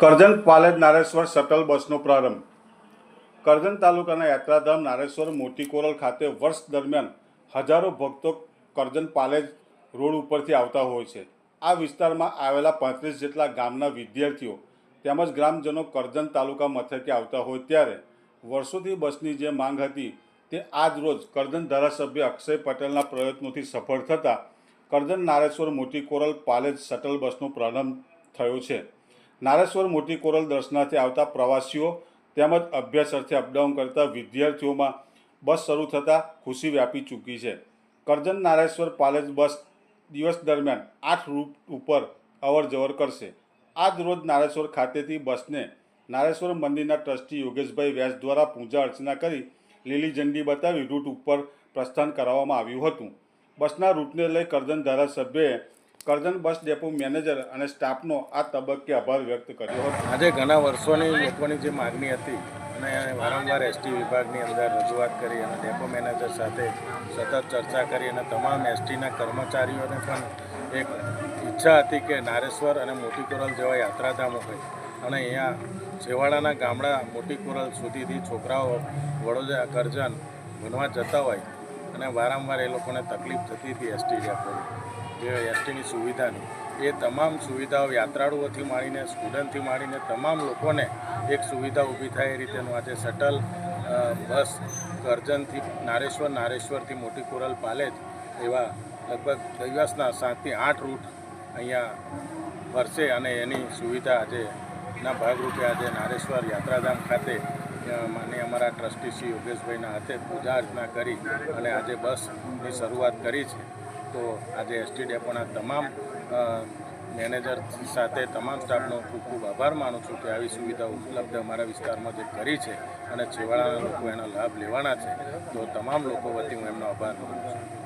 Karjan Palej Nareshwar shuttle બસનો પ્રારંભ. કરજણ તાલુકાના યાત્રાધામ નારેશ્વર મોટી કોરલ ખાતે વર્ષ દરમિયાન હજારો ભક્તો કરજણ પાલેજ રોડ ઉપરથી આવતા હોય છે. આ વિસ્તારમાં આવેલા પાંત્રીસ જેટલા ગામના વિદ્યાર્થીઓ તેમજ ગ્રામજનો કરજણ તાલુકા મથકે આવતા હોય ત્યારે વર્ષોથી બસની જે માંગ હતી તે આજ રોજ કરજણ ધારાસભ્ય અક્ષય પટેલના પ્રયત્નોથી સફળ થતાં કરજણ નારેશ્વર મોટી કોરલ પાલેજ શટલ બસનો પ્રારંભ થયો છે. નારેશ્વર મોટી કોરલ દર્શનાથી આવતા પ્રવાસીઓ તેમજ અભ્યાસર્થે અપડાઉન કરતા વિદ્યાર્થીઓમાં બસ શરૂ થતાં ખુશી વ્યાપી ચૂકી છે. કરજણ નારેશ્વર પાલેજ બસ દિવસ દરમિયાન આઠ રૂટ ઉપર અવર જવર કરશે. આજ રોજ નારેશ્વર ખાતેથી બસને નારેશ્વર મંદિરના ટ્રસ્ટી યોગેશભાઈ વ્યાસ દ્વારા પૂજા અર્ચના કરી લીલી ઝંડી બતાવી રૂટ ઉપર પ્રસ્થાન કરાવવામાં આવ્યું હતું. બસના રૂટને લઈ કરજણ ધારાસભ્યએ કરજણ બસ ડેપો મેનેજર અને સ્ટાફનો આ તબક્કે આભાર વ્યક્ત કર્યો હતો. આજે ઘણા વર્ષોની લોકોની જે માગણી હતી અને વારંવાર એસટી વિભાગની અંદર રજૂઆત કરી અને ડેપો મેનેજર સાથે સતત ચર્ચા કરી અને તમામ એસટીના કર્મચારીઓને પણ એક ઈચ્છા હતી કે નારેશ્વર અને મોટી કોરલ જેવા યાત્રાધામો હોય. અને અહીંયા છેવાડાના ગામડા મોટી કોરલ સુધીથી છોકરાઓ વડોદરા કરજણ ભણવા જતા હોય અને વારંવાર એ લોકોને તકલીફ થતી હતી એસટી ડેપોની જે એસટીની સુવિધાની, એ તમામ સુવિધાઓ યાત્રાળુઓથી માંડીને, સ્ટુડન્ટથી માંડીને તમામ લોકોને એક સુવિધા ઊભી થાય એ રીતેનું આજે શટલ બસ કરજણથી નારેશ્વર, નારેશ્વરથી મોટી કોરલ પાલેજ એવા લગભગ દિવસના સાતથી આઠ રૂટ અહીંયા ફરશે અને એની સુવિધા આજે ના ભાગરૂપે આજે નારેશ્વર યાત્રાધામ ખાતે અ, અમારા ટ્રસ્ટી શ્રી યોગેશભાઈના હાથે પૂજા અર્ચના કરી અને આજે બસની શરૂઆત કરી છે. તો આજે એસટી ડેપોના તમામ મેનેજર સાથે તમામ સ્ટાફનો ખૂબ ખૂબ આભાર માનું છું કે આવી સુવિધા ઉપલબ્ધ અમારા વિસ્તારમાં જે કરી છે અને છેવાડાના લોકો એનો લાભ લેવાના છે. તો તમામ લોકો વતી હું એમનો આભાર માનું છું.